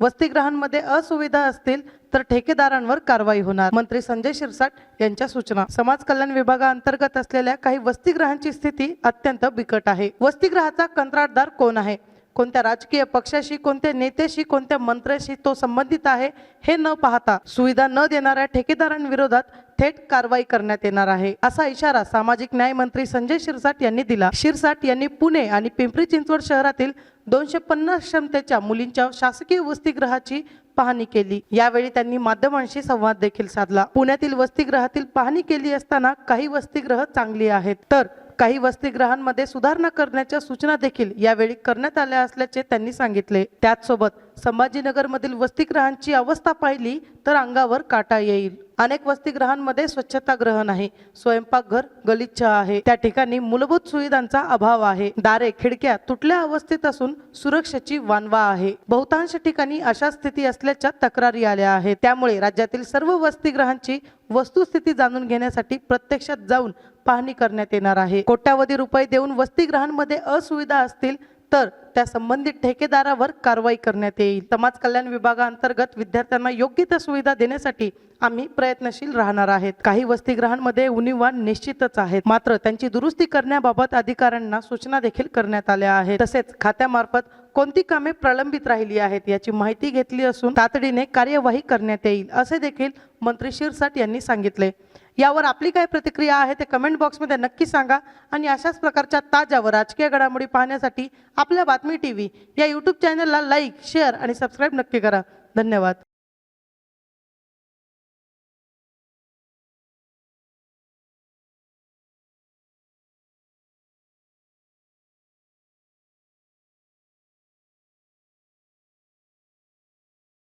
वसतिगृहांमध्ये असुविधा असतील तर ठेकेदारांवर कारवाई होणार. मंत्री संजय शिरसाट यांच्या सूचना. समाज कल्याण विभागाअंतर्गत असलेल्या काही वसतिगृहांची स्थिती अत्यंत बिकट आहे. वसतिगृहाचा कंत्राटदार कोण आहे? कोणत्या राजकीय पक्षाशी कोणत्या नेत्याशी कोणत्या मंत्र्याशी तो संबंधित आहे हे न पाहता सुविधा न देणाऱ्या ठेकेदारांविरोधात थेट कारवाई करण्यात येणार आहे. असा इशारा सामाजिक न्याय मंत्री संजय शिरसाट यांनी दिला. शिरसाट यांनी पुणे आणि पिंपरी चिंचवड शहरातील दोनशे पन्नास क्षमतेच्या मुलींच्या शासकीय वसतिगृहाची पाहणी केली. यावेळी त्यांनी माध्यमांशी संवाद देखील साधला. पुण्यातील वसतिगृहातील पाहणी केली असताना काही वसतिगृह चांगली आहेत. तर काही वसतिगृहांमध्ये सुधारणा करण्याच्या सूचना देखील यावेळी करण्यात आल्या असल्याचे त्यांनी सांगितले. त्याचसोबत संभाजीनगरमधील वसतिगृहांची अवस्था पाहिली तर अंगावर काटा येईल. अनेक वसतिगृहांमध्ये स्वच्छतागृह नाही. स्वयंपाकघर गलिच्छ आहे. त्या ठिकाणी मूलभूत सुविधांचा अभाव आहे. दारे खिडक्या तुटल्या अवस्थेत असून सुरक्षेची वानवा आहे. बहुतांश ठिकाणी अशा स्थिती असल्याच्या तक्रारी आल्या आहेत. त्यामुळे राज्यातील सर्व वसतिगृहांची वस्तुस्थिती जाणून घेण्यासाठी प्रत्यक्षात जाऊन पाहणी करण्यात येणार आहे. कोट्यावधी रुपये देऊन वसतिगृहांमध्ये असुविधा असतील तर त्या संबंधित ठेकेदारावर कारवाई करण्यात येईल. समाज कल्याण विभागाअंतर्गत विद्यार्थ्यांना योग्य त्या सुविधा देण्यासाठी आम्ही प्रयत्नशील राहणार आहेत. काही वसतिग्रहांमध्ये उणीवा निश्चितच आहेत. मात्र त्यांची दुरुस्ती करण्याबाबत अधिकाऱ्यांना सूचना देखील करण्यात आल्या आहेत. तसेच खात्यामार्फत कोणती कामे प्रलंबित राहिली आहेत याची माहिती घेतली असून तातडीने कार्यवाही करण्यात येईल असे देखील मंत्री शिरसाट यांनी सांगितले. यावर आपली काय प्रतिक्रिया आहे ते कमेंट बॉक्समध्ये नक्की सांगा आणि अशाच प्रकारच्या ताज्या व राजकीय घडामोडी पाहण्यासाठी आपल्या बातमी टी व्ही या यूट्यूब चॅनलला लाईक शेअर आणि सबस्क्राईब नक्की करा. धन्यवाद.